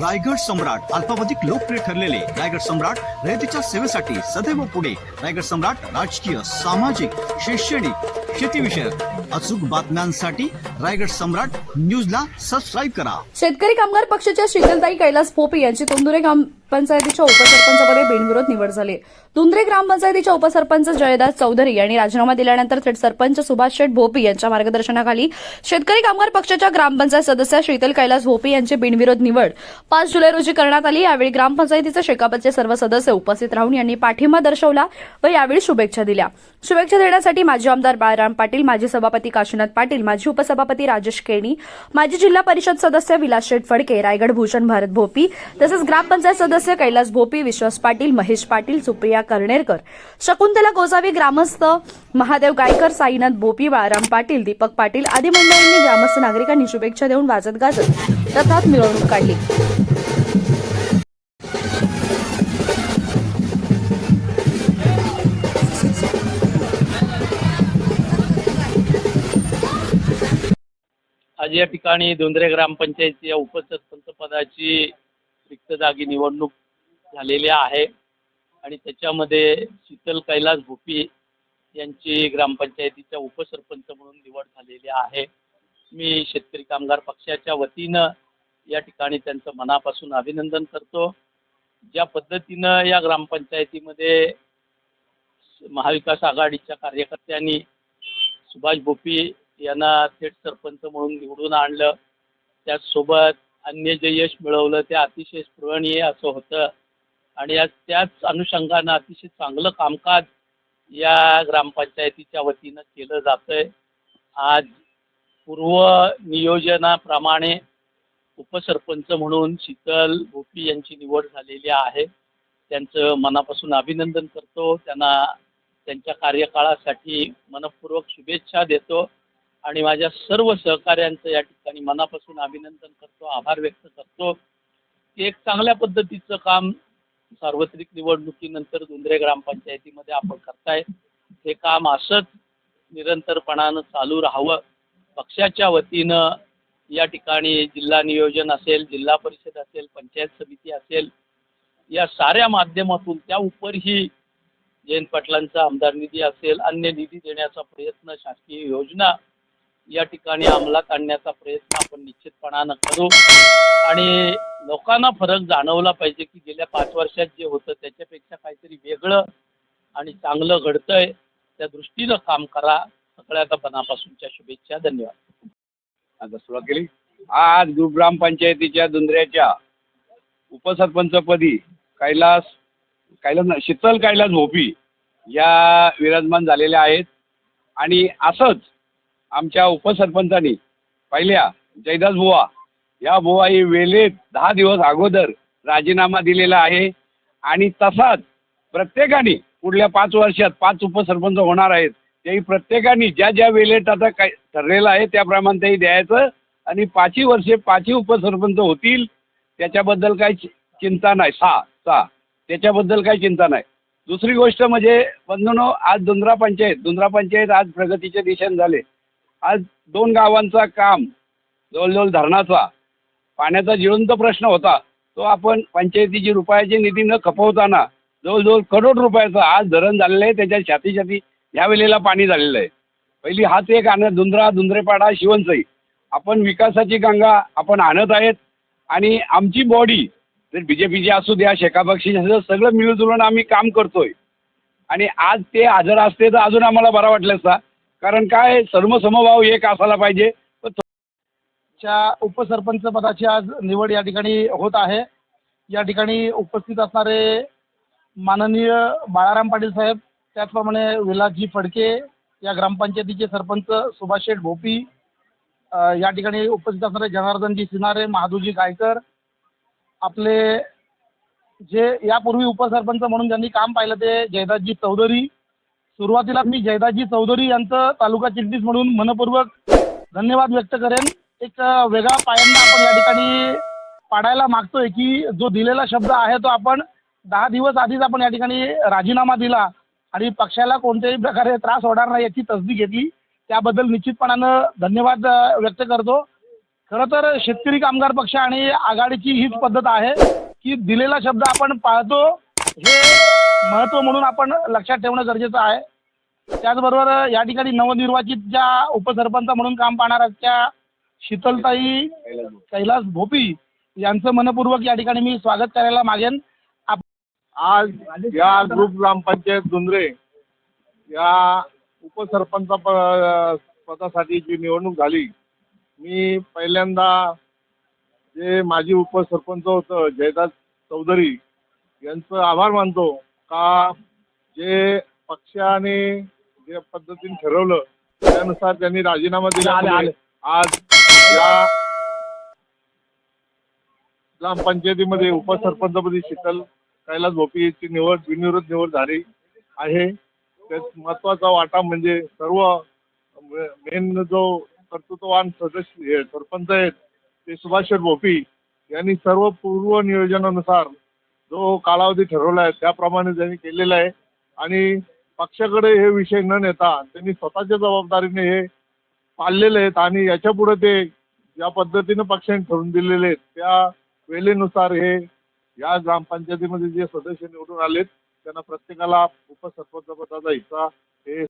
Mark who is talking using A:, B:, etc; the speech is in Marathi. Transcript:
A: रायगड सम्राट अल्पावधिक लोकप्रिय ठरलेले रायगड सम्राट रयतेच्या सेवेसाठी सदैव पुढे. रायगड सम्राट राजकीय सामाजिक शैक्षणिक शेतीविषयक अचूक बातम्यांसाठी रायगड सम्राट न्यूजला सबस्क्राईब करा.
B: शेतकरी कामगार पक्षाच्या शीतलताई कैलास पोपे यांची काम पंचायतीच्या उपसरपंचपदी बिनविरोध निवड झाली. तुंद्रे ग्रामपंचायतीच्या उपसरपंच जयदास चौधरी यांनी राजीनामा दिल्यानंतर थेट सरपंच सुभाष शेठ भोपी यांच्या मार्गदर्शनाखाली शेतकरी कामगार पक्षाच्या ग्रामपंचायत सदस्य शीतल कैलास भोपी यांची बिनविरोध निवड पाच जुलै रोजी करण्यात आली. यावेळी ग्रामपंचायतीचे शेकापचे सर्व सदस्य उपस्थित राहून यांनी पाठिंबा दर्शवला व यावेळी शुभेच्छा दिल्या. शुभेच्छा देण्यासाठी माजी आमदार बाळराम पाटील माजी सभापती काशीनाथ पाटील माजी उपसभापती राजेश केणी माजी जिल्हा परिषद सदस्य विलास शेठ फडके रायगड भूषण भारत भोपी तसंच ग्रामपंचायत सदस्य कैलास भोपी विश्वास पाटील महेश पाटील सुप्रिया कर्णेरकर शकुंतला गोसावी ग्रामस्थ महादेव गायकर साईनाथ भोपी बाळाराम पाटील दीपक पाटील आदी मंडळींनी ग्रामस्थ नागरिकांनी शुभेच्छा देऊन वाजत गाजत रथात मिरवणूक काढली.
C: आज या ठिकाणी धोंद्रे ग्रामपंचायतीच्या उपसरपंच पदाची रिक्त जागी निवडणूक झालेली आहे. आणि त्याच्यामध्ये शीतल कैलास भोपी यांची ग्रामपंचायतीच्या उपसरपंच म्हणून निवड झालेली आहे. मी शेतकरी कामगार पक्षाच्या वतीनं या ठिकाणी त्यांचं मनापासून अभिनंदन करतो. ज्या पद्धतीनं या ग्रामपंचायतीमध्ये महाविकास आघाडीच्या कार्यकर्त्यांनी सुभाष भोपी यांना थेट सरपंच म्हणून निवडून आणलं. त्याचसोबत अन्य जे यश मिळवलं ते अतिशय स्पृहणीय असं होतं. आणि आज त्याच अनुषंगानं अतिशय चांगलं कामकाज या ग्रामपंचायतीच्या वतीनं केलं जातं आहे आज पूर्व नियोजनाप्रमाणे उपसरपंच म्हणून शीतल गोपी यांची निवड झालेली आहे. त्यांचं मनापासून अभिनंदन करतो. त्यांना त्यांच्या कार्यकाळासाठी मनपूर्वक शुभेच्छा देतो. आणि माझ्या सर्व सहकाऱ्यांचं या ठिकाणी मनापासून अभिनंदन करतो आभार व्यक्त करतो. की एक चांगल्या पद्धतीचं काम सार्वत्रिक निवडणुकीनंतर धुंद्रे ग्रामपंचायतीमध्ये आपण करताय. हे काम असंच निरंतरपणानं चालू राहावं. पक्षाच्या वतीनं या ठिकाणी जिल्हा नियोजन असेल जिल्हा परिषद असेल पंचायत समिती असेल या साऱ्या माध्यमातून त्या उपरही जयंत पाटलांचा आमदार निधी असेल अन्य निधी देण्याचा प्रयत्न शासकीय योजना या ठिकाणी अंमलात आणण्याचा प्रयत्न आपण निश्चितपणानं करू. आणि लोकांना फरक जाणवला पाहिजे की गेल्या पाच वर्षात जे होतं त्याच्यापेक्षा काहीतरी वेगळं आणि चांगलं घडतंय त्या दृष्टीनं काम करा. सगळ्याचा मनापासूनच्या शुभेच्छा. धन्यवाद.
D: आता सुरुवात केली. आज ग्रुप ग्रामपंचायतीच्या दुंद्र्याच्या उपसरपंचपदी कैलास कैलास शीतल कैलास भोपी या विराजमान झालेल्या आहेत. आणि असंच आमच्या उपसरपंचानी पहिल्या जयदास बुवा या बुवाई वेळेत दहा दिवस अगोदर राजीनामा दिलेला आहे. आणि तसाच प्रत्येकाने पुढल्या पाच वर्षात पाच उपसरपंच होणार आहेत. तेही प्रत्येकाने ज्या ज्या वेळेत आता काय ठरलेलं आहे त्याप्रमाणे तेही द्यायचं. आणि पाचही वर्षे पाचही उपसरपंच होतील त्याच्याबद्दल काही चि- चिंता नाही. सहा सहा त्याच्याबद्दल काही चिंता नाही. दुसरी गोष्ट म्हणजे बंधूनो आज दुंद्रा पंचायत दुंद्रा पंचायत आज प्रगतीच्या दिशेने झाले. आज दोन गावांचा काम जवळजवळ धरणाचा पाण्याचा जिवंत प्रश्न होता तो आपण पंचायतीची रुपयाची निधी न खपवताना जवळजवळ करोड रुपयाचा आज धरण झालेलं आहे त्याच्या छाती छाती ह्या वेळेला पाणी झालेलं आहे. पहिली हाच एक आणत धुंद्रा धुंद्रेपाडा शिवणसई आपण विकासाची गंगा आपण आणत आहेत आणि आमची बॉडी जर बी जे पीची असू द्या शेकापक्षी असं सगळं मिळून आम्ही काम करतोय. आणि आज ते हजर असते तर अजून आम्हाला बरा वाटलं असता कारण काय सर्व समभाव एक असायला पाहिजे.
E: च्या उपसरपंच पदाची आज निवड या ठिकाणी होत आहे. या ठिकाणी उपस्थित असणारे माननीय बाळाराम पाटील साहेब त्याचप्रमाणे विलासजी फडके या ग्रामपंचायतीचे सरपंच सुभाष शेठ भोपी या ठिकाणी उपस्थित असणारे जनार्दनजी सिनारे महादूजी गायकर आपले जे यापूर्वी उपसरपंच म्हणून ज्यांनी काम पाहिलं ते जयदासजी चौधरी सुरुवातीला मी जयदाजी चौधरी यांचं तालुका चिटणीस म्हणून मनपूर्वक धन्यवाद व्यक्त करेन. एक वेगळा पायंडा आपण या ठिकाणी पाडायला मागतोय की जो दिलेला शब्द आहे तो आपण दहा दिवस आधीच आपण या ठिकाणी राजीनामा दिला आणि पक्षाला कोणत्याही प्रकारे त्रास होणार नाही याची तसदी घेतली. त्याबद्दल निश्चितपणानं धन्यवाद व्यक्त करतो. खरं तर शेतकरी कामगार पक्ष आणि आघाडीची हीच पद्धत आहे की दिलेला शब्द आपण पाळतो हे महत्त्व म्हणून आपण लक्षात ठेवणं गरजेचं आहे. त्याचबरोबर या ठिकाणी नवनिर्वाचित ज्या उपसरपंच म्हणून काम पाहणार त्या शीतलताई कैलास भोपी यांचं मनपूर्वक या ठिकाणी मी स्वागत करायला मागेन. आप-
F: आज या ग्रुप ग्रामपंचायत दुंद्रे या उपसरपंच प- पदासाठी जी निवडणूक झाली मी पहिल्यांदा जे माजी उपसरपंच होतं जयदास चौधरी यांचं आभार मानतो. का जे पक्षाने जे पद्धतीने ठरवलं त्यानुसार त्यांनी राजीनामा दिल्यामुळे आज या ग्रामपंचायतीमध्ये उपसरपंचपदी शीतल कैलास भोपी यांची निवड बिनविरोध निवड झाली आहे. त्यात महत्त्वाचा वाटा म्हणजे सर्व मेन जो कर्तृत्ववान सदस्य सरपंच आहेत ते सुभाष भोपी यांनी सर्व पूर्व नियोजनानुसार जो कालावधी ठरवला आहे त्याप्रमाणे त्यांनी केलेला आहे. आणि पक्षाकडे हे विषय न नेता त्यांनी स्वतःच्या जबाबदारीने हे पाळलेले आहेत आणि याच्यापुढं ते ज्या पद्धतीनं पक्षाने ठरवून दिलेले आहेत त्या वेळेनुसार हे या ग्रामपंचायतीमध्ये जे सदस्य निवडून आलेत त्यांना प्रत्येकाला उपसरपंच पदाचा हिस्सा हे